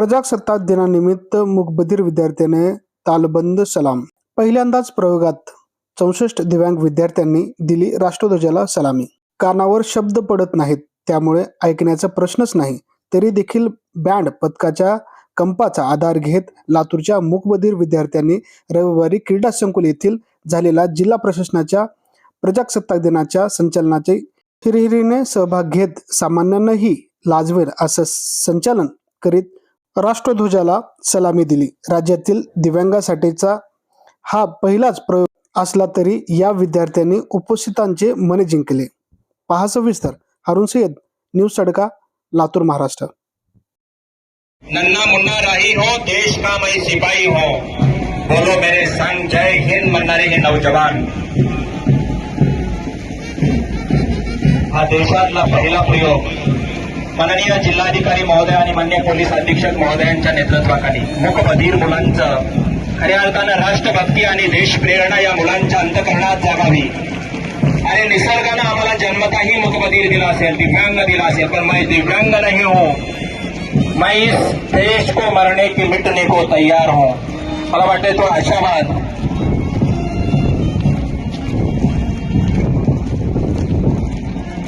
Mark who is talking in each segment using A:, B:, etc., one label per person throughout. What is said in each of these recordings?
A: प्रजासत्ताक दिनानिमित्त मुकबधीर विद्यार्थ्याने तालबंद सलाम. पहिल्यांदाच प्रयोगात चौसष्ट दिव्यांग विद्यार्थ्यांनी दिली राष्ट्रध्वजाला सलामी. कानावर शब्द पडत नाहीत त्यामुळे ऐकण्याचा प्रश्नच नाही. तरी देखील बँड पथकाच्या कंपाचा आधार घेत लातूरच्या मुकबधीर विद्यार्थ्यांनी रविवारी क्रीडा संकुल येथील झालेला जिल्हा प्रशासनाच्या प्रजासत्ताक दिनाच्या संचलनाचे हिरहिरीने सहभाग घेत सामान्यांनाही लाजवेल असं संचालन करीत राष्ट्रध्वजाला सलामी दिली. राज्यातील दिव्यांगासाठीचा हा पहिलाच प्रयोग असला तरी या विद्यार्थ्यांनी उपस्थितांचे मने जिंकले. पहा सविस्तर. अरुण सय्यद न्यूज सडका लातूर महाराष्ट्र.
B: नन्ना मुन्ना राही हो देश का मैं सिपाही हो। बोलो मेरे संग जय हिंद म्हणणारे हे नौजवान। हा देशातला पहिला प्रयोग। माननीय जिल्हाधिकारी महोदय आणि मान्य पोलीस अधीक्षक महोदयांच्या नेतृत्वाखाली मुखबधीर मुलांचं खऱ्या अर्थानं राष्ट्रभक्ती आणि देशप्रेरणा या मुलांच्या अंतकरणात जागावी. आणि निसर्गानं आम्हाला जन्मताही मुखबधीर दिला असेल दिव्यांग दिला असेल पण मैं दिव्यांग नाही हो. मैं इस देश को मरने की मिटने को तयार हो. मला वाटते तो आशावाद.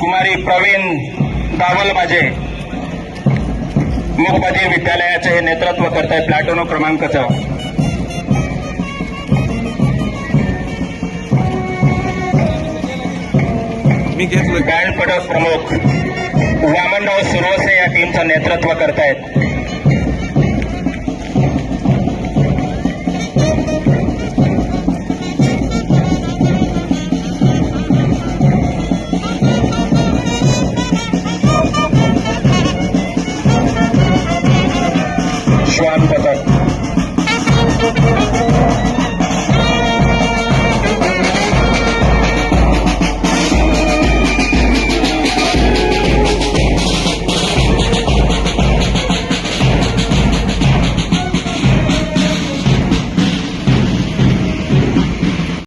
B: कुमारी प्रवीण दावलबाजे. मूकबधीर विद्यालयाचे हे नेतृत्व करत आहे प्लॅटोनो क्रमांकाचं.
C: मी घेतलं.
B: बँड पडक प्रमुख वामनराव सुरवसे या टीमचं नेतृत्व करतायत.